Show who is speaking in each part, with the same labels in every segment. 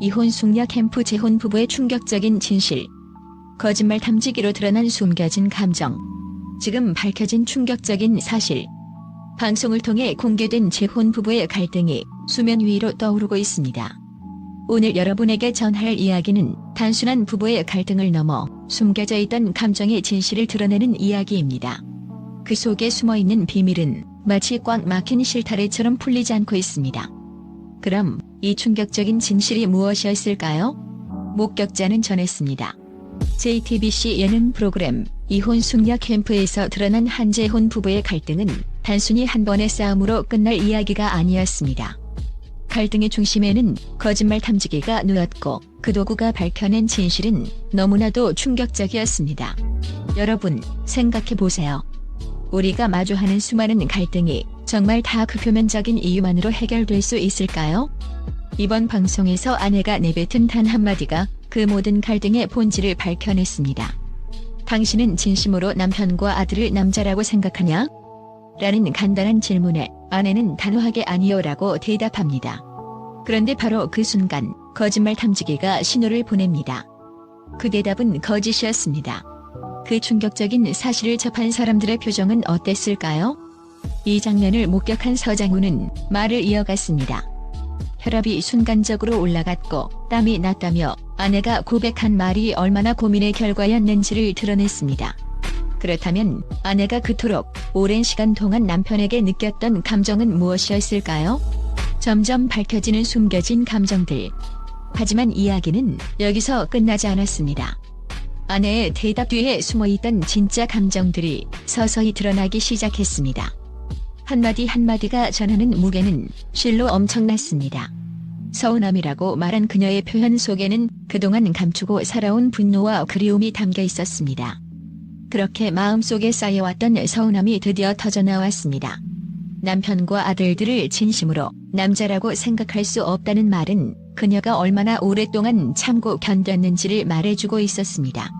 Speaker 1: 이혼 숙녀 캠프 재혼 부부의 충격적인 진실. 거짓말 탐지기로 드러난 숨겨진 감정. 지금 밝혀진 충격적인 사실. 방송을 통해 공개된 재혼 부부의 갈등이 수면 위로 떠오르고 있습니다. 오늘 여러분에게 전할 이야기는 단순한 부부의 갈등을 넘어 숨겨져 있던 감정의 진실을 드러내는 이야기입니다. 그 속에 숨어 있는 비밀은 마치 꽉 막힌 실타래처럼 풀리지 않고 있습니다. 그럼 이 충격적인 진실이 무엇이었을까요? 목격자는 전했습니다. JTBC 예능 프로그램 이혼 숙녀 캠프에서 드러난 한재혼 부부의 갈등은 단순히 한 번의 싸움으로 끝날 이야기가 아니었습니다. 갈등의 중심에는 거짓말 탐지기가 놓였고 그 도구가 밝혀낸 진실은 너무나도 충격적이었습니다. 여러분, 생각해 보세요. 우리가 마주하는 수많은 갈등이 정말 다 그 표면적인 이유만으로 해결될 수 있을까요? 이번 방송에서 아내가 내뱉은 단 한마디가 그 모든 갈등의 본질을 밝혀냈습니다. 당신은 진심으로 남편과 아들을 남자라고 생각하냐? 라는 간단한 질문에 아내는 단호하게 아니요라고 대답합니다. 그런데 바로 그 순간 거짓말 탐지기가 신호를 보냅니다. 그 대답은 거짓이었습니다. 그 충격적인 사실을 접한 사람들의 표정은 어땠을까요? 이 장면을 목격한 서장훈은 말을 이어갔습니다. 혈압이 순간적으로 올라갔고 땀이 났다며 아내가 고백한 말이 얼마나 고민의 결과였는지를 드러냈습니다. 그렇다면 아내가 그토록 오랜 시간 동안 남편에게 느꼈던 감정은 무엇이었을까요? 점점 밝혀지는 숨겨진 감정들. 하지만 이야기는 여기서 끝나지 않았습니다. 아내의 대답 뒤에 숨어있던 진짜 감정들이 서서히 드러나기 시작했습니다. 한마디 한마디가 전하는 무게는 실로 엄청났습니다. 서운함이라고 말한 그녀의 표현 속에는 그동안 감추고 살아온 분노와 그리움이 담겨 있었습니다. 그렇게 마음속에 쌓여왔던 서운함이 드디어 터져나왔습니다. 남편과 아들들을 진심으로 남자라고 생각할 수 없다는 말은 그녀가 얼마나 오랫동안 참고 견뎠는지를 말해주고 있었습니다.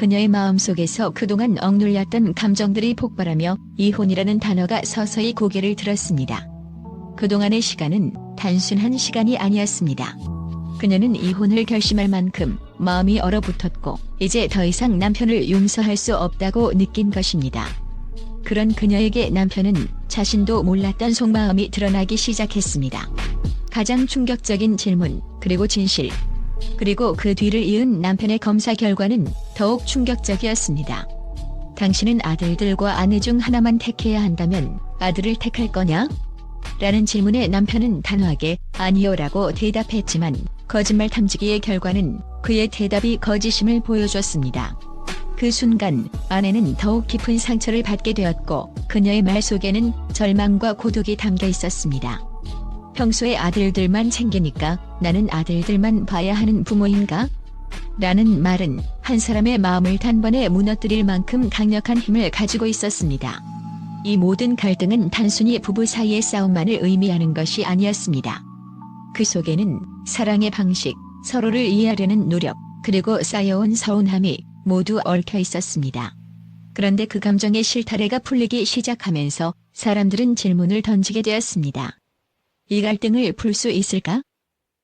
Speaker 1: 그녀의 마음속에서 그동안 억눌렸던 감정들이 폭발하며 이혼이라는 단어가 서서히 고개를 들었습니다. 그동안의 시간은 단순한 시간이 아니었습니다. 그녀는 이혼을 결심할 만큼 마음이 얼어붙었고 이제 더 이상 남편을 용서할 수 없다고 느낀 것입니다. 그런 그녀에게 남편은 자신도 몰랐던 속마음이 드러나기 시작했습니다. 가장 충격적인 질문, 그리고 진실. 그리고 그 뒤를 이은 남편의 검사 결과는 더욱 충격적이었습니다. 당신은 아들들과 아내 중 하나만 택해야 한다면 아들을 택할 거냐? 라는 질문에 남편은 단호하게 아니요라고 대답했지만 거짓말 탐지기의 결과는 그의 대답이 거짓임을 보여줬습니다. 그 순간 아내는 더욱 깊은 상처를 받게 되었고 그녀의 말 속에는 절망과 고독이 담겨 있었습니다. 평소에 아들들만 챙기니까 나는 아들들만 봐야 하는 부모인가? 라는 말은 한 사람의 마음을 단번에 무너뜨릴 만큼 강력한 힘을 가지고 있었습니다. 이 모든 갈등은 단순히 부부 사이의 싸움만을 의미하는 것이 아니었습니다. 그 속에는 사랑의 방식, 서로를 이해하려는 노력, 그리고 쌓여온 서운함이 모두 얽혀 있었습니다. 그런데 그 감정의 실타래가 풀리기 시작하면서 사람들은 질문을 던지게 되었습니다. 이 갈등을 풀 수 있을까?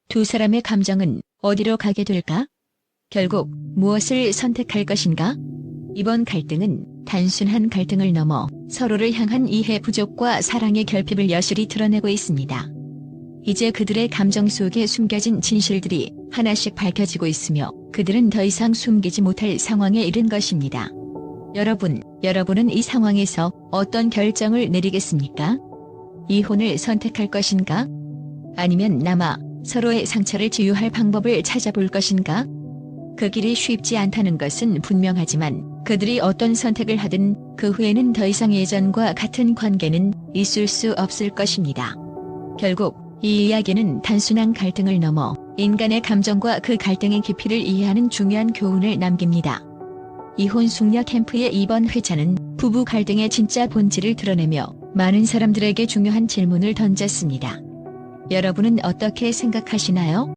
Speaker 1: 두 사람의 감정은 어디로 가게 될까? 결국 무엇을 선택할 것인가? 이번 갈등은 단순한 갈등을 넘어 서로를 향한 이해 부족과 사랑의 결핍을 여실히 드러내고 있습니다. 이제 그들의 감정 속에 숨겨진 진실들이 하나씩 밝혀지고 있으며 그들은 더 이상 숨기지 못할 상황에 이른 것입니다. 여러분, 여러분은 이 상황에서 어떤 결정을 내리겠습니까? 이혼을 선택할 것인가? 아니면 남아 서로의 상처를 치유할 방법을 찾아볼 것인가? 그 길이 쉽지 않다는 것은 분명하지만 그들이 어떤 선택을 하든 그 후에는 더 이상 예전과 같은 관계는 있을 수 없을 것입니다. 결국 이 이야기는 단순한 갈등을 넘어 인간의 감정과 그 갈등의 깊이를 이해하는 중요한 교훈을 남깁니다. 이혼 숙녀 캠프의 이번 회차는 부부 갈등의 진짜 본질을 드러내며 많은 사람들에게 중요한 질문을 던졌습니다. 여러분은 어떻게 생각하시나요?